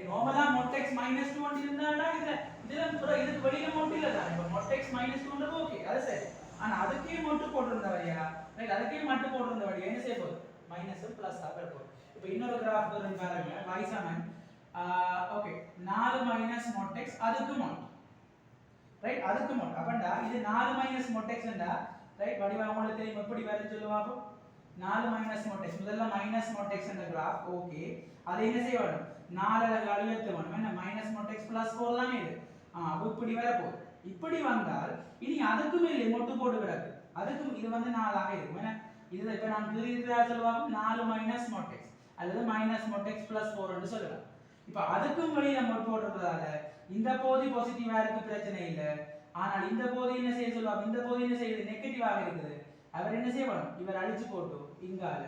நார்மலாக மொட்டெக்ஸ் மைனஸ் டூ இருந்தாடா இருந்தாண்டா இதில் இதில் இதுக்கு வெளியில் மட்டும் இல்லை தான். இப்போ மொட்டெக்ஸ் மைனஸ் டூன்றது ஓகே அது சரி. ஆனால் அதுக்கே மட்டும் போட்டிருந்த வழியா? ரைட் அதுக்கே மட்டும் போட்டிருந்த வழியா என்ன செய்ய போகுது? மைனஸும் ப்ளஸ் ஆக போகுது. இப்போ இன்னொரு கிராஃப் வரும் பாருங்க வைசாமன் ஓகே நாலு மைனஸ் மொட் அதுக்கு மொட் ரைட் அதுக்கு மொட் அப்பண்டா இது நாலு மைனஸ் மொட் ரைட் வடிவா உங்களுக்கு தெரியும்? எப்படி வரும்னு சொல்லுவாங்க நாலு மைனஸ் மொட் முதல்ல மைனஸ் மொட் எக்ஸ் என்ற கிராஃப் ஓகே அதை என்ன செய்ய வேணும் நாலு அழியத்து வேணும்? என்ன? மைனஸ் மொட் பிளஸ் ஃபோர் தானே இது. ஆ அப்போ இப்படி வரப்போகுது. இப்படி வந்தால் இனி அதுக்கு மேலே மொட்டு போட்டு கிடக்கு. அதுக்கும் இது வந்து நாலாக இருக்கும். ஏன்னா இதுல இப்ப நான் கிரீதா சொல்லுவாங்க நாலு மைனஸ் மொட் அல்லது மைனஸ் மொட் எக்ஸ் பிளஸ் ஃபோர்னு சொல்லலாம். இப்போ அதுக்கும் வெளியில மொட் போட்டிருக்கிறதால இந்த போதி பாசிட்டிவா இருக்கு பிரச்சனை இல்லை. ஆனால் இந்த போதி என்ன செய்ய சொல்லுவாங்க? இந்த போதி என்ன செய்யுது? நெகட்டிவாக இருக்குது. அவர் என்ன செய்யணும் இவர் அழிச்சு போட்டு இங்கால.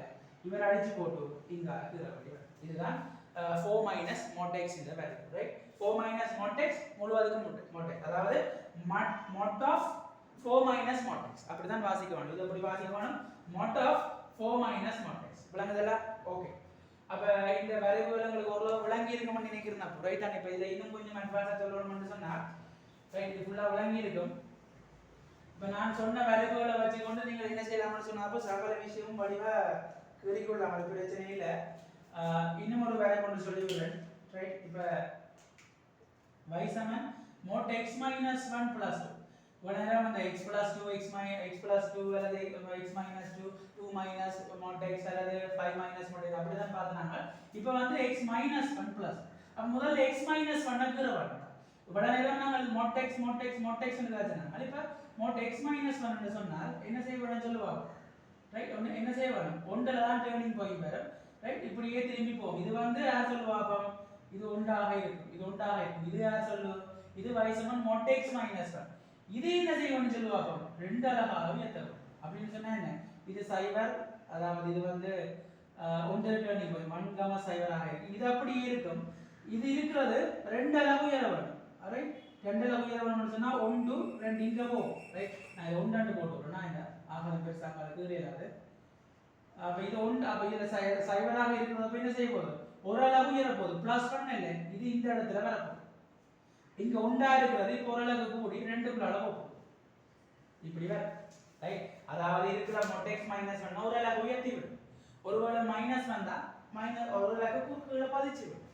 இவர் அழிச்சு போட்டு இங்கால. இதுதான் ஃபோர் மைனஸ் மோட்டெக்ஸ் இந்த value right four minus mod x முழுவதுக்கும் mod x அதாவது mod of four minus mod x அப்படிதான் வாசிக்க வேணும். இது எப்படி வாசிக்க வேணும்? Mod of four minus mod x விளங்குதல்ல okay அப்ப இந்த வரைவுகள் உங்களுக்கு ஓரளவு விளங்கி இருக்கும்னு நினைக்கிறேன். அப்போ ரைட் தான் இப்போ இதில் இன்னும் கொஞ்சம் அட்வான்ஸாக சொல்லணும்னு சொன்னா ரைட் இது ஃபுல்லாக விளங்கி இருக்கும். இப்போ நான் சொன்ன வரைவுகளை வச்சுக்கொண்டு நீங்கள் என்ன செய்யலாம்னு சொன்னப்போ சகல விஷயமும் வடிவாக கீறிக்கொள்ளலாம் அது பிரச்சனை இல்லை. இன்னும் ஒரு வேலை கொண்டு சொல்லிவிடுறேன். ரைட் இப்போ y சமன் mode x minus one plus two உடனே அந்த x பிளஸ் டூ எக்ஸ் மை எக்ஸ் பிளஸ் டூ அல்லது x minus two two minus mod x அல்லது ஃபைவ் மைனஸ் மோட் அப்படி தான் பார்த்தாங்க இப்போ வந்து x மைனஸ் ஒன் பிளஸ் அப்போ முதல்ல x மைனஸ் ஒன்னை கீற வரணும் உடனே தான் நாங்கள் mod x mod x mod எக்ஸ்னு காய்ச்சினாங்க இப்போ மோட் எக்ஸ் மைனஸ் ஒன்னு சொன்னால் என்ன செய்ய வேணும்னு சொல்லுவாங்க ரைட் ஒன்று என்ன செய்ய வேணும் ஒன்றில் தான் டேர்னிங் போய் வரும் ரைட் இப்படியே திரும்பி போகும் இது வந்து யார் சொல்லுவா பாப்போம் இது ஒன்றாக இருக்கும் இது ஒன்றாக இருக்கும் இது யார் சொல்லு இது வயசுமன் மோட் எக்ஸ் மைனஸ் ஒன் இது என்ன செய்யணும்னு சொல்லுவா ரெண்டு அழகாக உயர்த்தவும் அப்படின்னு சொன்னா என்ன? இது சைவர் அதாவது இது வந்து ஒன்று டேர்னிங் போய் மண்கம சைவராக இது அப்படியே இருக்கும். இது இருக்கிறது ரெண்டு அளவு உயர ரைட் ரெண்டு அளவு உயர சொன்னா ஒன்று ரெண்டு இங்க போகும் ரைட் நான் இது ஒன்றாண்டு போட்டு விடுறேன் நான் இந்த ஆகலம் பெருசாக கீழே அப்ப இது ஒன்று அப்ப இதுல சைவராக இருக்கிறது என்ன செய்ய போகுது ஒரு அளவு உயர போகுது பிளஸ் ஒன் இல்லை. இது இந்த இடத்துல வரப்போம் இங்க ஒன்றா இருக்கிறது இப்போ ஓரளவுக்கு கூடி ரெண்டுக்குள்ள அளவு இப்படி வர ரைட் அதாவது இருக்கிற மொட்டெக்ஸ் மைனஸ் ஒன் ஒரு அளவு உயர்த்தி விடும். ஒருவேளை மைனஸ் வந்தா மைனஸ் ஒரு அளவுக்கு கீழே பதிச்சு விடும்.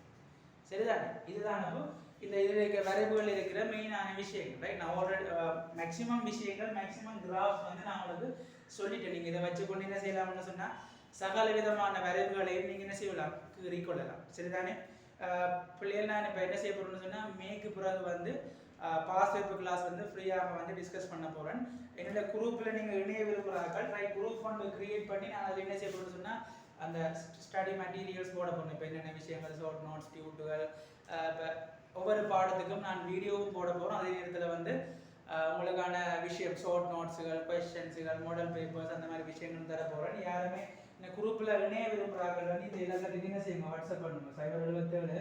சரிதானே? இதுதான் இந்த இதில் இருக்கிற வரைவுகள் இருக்கிற மெயினான விஷயங்கள். ரைட் நான் ஆல்ரெடி மேக்ஸிமம் விஷயங்கள் மேக்ஸிமம் கிராஃப்ஸ் வந்து நான் உங்களுக்கு சொல்லிட்டேன். நீங்கள் இதை வச்சு கொண்டு என்ன செய்யலாம்னு சொன்னால் சகல விதமான வரைவுகளையும் நீங்கள் என்ன செய்யலாம்? கீறிக்கொள்ளலாம் சரிதானே? பிள்ளைகள் நான் இப்போ என்ன செய்ய போகிறேன்னு சொன்னால் மேக்கு பிறகு வந்து பாஸ் பேப்பர் கிளாஸ் வந்து ஃப்ரீயாக வந்து டிஸ்கஸ் பண்ண போகிறேன் என்னோட குரூப்பில் நீங்கள் இணைய விரும்புகிறார்கள். ட்ரை குரூப் ஒன்று கிரியேட் பண்ணி நான் அதில் என்ன செய்ய போகிறேன்னு சொன்னால் அந்த ஸ்டடி மெட்டீரியல்ஸ் போட போகிறேன் இப்போ என்னென்ன விஷயங்கள் ஷார்ட் நோட்ஸ் டியூட்டுகள் இப்போ ஒவ்வொரு பாடத்துக்கும் நான் வீடியோவும் போட போகிறோம் அதே நேரத்தில் வந்து உங்களுக்கான விஷயம் ஷார்ட் நோட்ஸுகள் கொஸ்டின்ஸுகள் மாடல் பேப்பர்ஸ் அந்த மாதிரி விஷயங்கள் தர போகிறேன் யாருமே இந்த குரூப்பில் இணைய விரும்புகிறார்கள் வந்து இந்த இலக்கத்துக்கு என்ன செய்யுங்க. வாட்ஸ்அப் பண்ணுங்க. சைபர் எழுபத்தேழு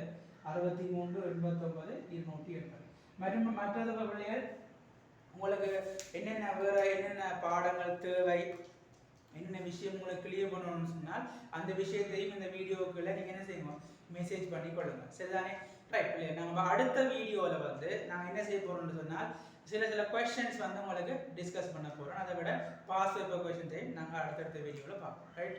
அறுபத்தி மூன்று எண்பத்தொம்பது இருநூற்றி எண்பது. மற்றும் மற்றது பிள்ளைகள் உங்களுக்கு என்னென்ன வேற என்னென்ன பாடங்கள் தேவை என்னென்ன விஷயம் உங்களுக்கு கிளியர் பண்ணணும்னு சொன்னால் அந்த விஷயத்தையும் இந்த வீடியோக்குள்ள நீங்கள் என்ன செய்யணும் மெசேஜ் பண்ணி கொள்ளுங்க. சரிதானே? ரைட் இல்லையா நம்ம அடுத்த வீடியோவில் வந்து நாங்கள் என்ன செய்ய போகிறோம்னு சொன்னால் சில சில கொஷன்ஸ் வந்து உங்களுக்கு டிஸ்கஸ் பண்ண போகிறோம் அதை விட பாஸ் பேப்பர் கொஸ்டின்ஸையும் நாங்கள் அடுத்தடுத்த வீடியோவில் பார்ப்போம். ரைட்